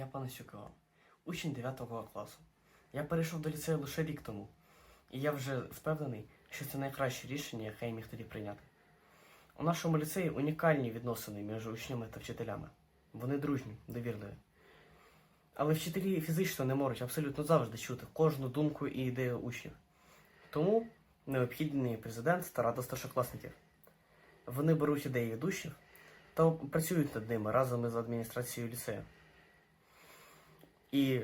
Я Панасюкова, учень 9 класу. Я перейшов до ліцею лише рік тому, і я вже впевнений, що це найкраще рішення, яке я міг тоді прийняти. У нашому ліцеї унікальні відносини між учнями та вчителями. Вони дружні, довірливі. Але вчителі фізично не можуть абсолютно завжди чути кожну думку і ідею учнів. Тому необхідний президент та рада старшокласників. Вони беруть ідеї від учнів та працюють над ними разом із адміністрацією ліцею. І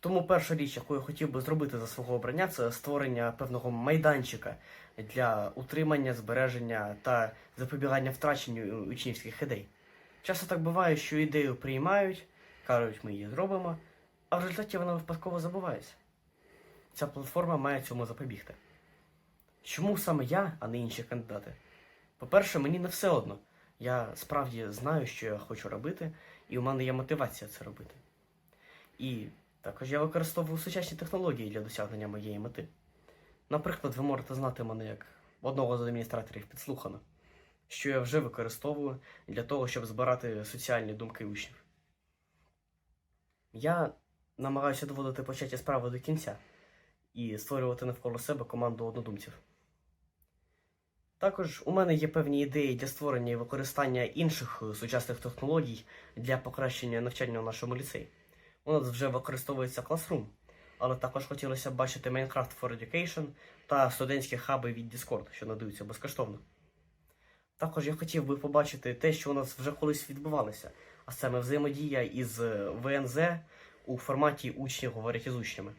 тому перша річ, яку я хотів би зробити за свого обрання, це створення певного майданчика для утримання, збереження та запобігання втраченню учнівських ідей. Часто так буває, що ідею приймають, кажуть, ми її зробимо, а в результаті вона випадково забувається. Ця платформа має цьому запобігти. Чому саме я, а не інші кандидати? По-перше, мені не все одно. Я справді знаю, що я хочу робити, і у мене є мотивація це робити. І також я використовую сучасні технології для досягнення моєї мети. Наприклад, ви можете знати мене як одного з адміністраторів підслухано, що я вже використовую для того, щоб збирати соціальні думки учнів. Я намагаюся доводити початі справи до кінця і створювати навколо себе команду однодумців. Також у мене є певні ідеї для створення і використання інших е, сучасних технологій для покращення навчання у нашому ліцеї. У нас вже використовується Classroom, але також хотілося б бачити Minecraft for Education та студентські хаби від Discord, що надаються безкоштовно. Також я хотів би побачити те, що у нас вже колись відбувалося, а саме взаємодія із е, ВНЗ у форматі учні говорять із учнями.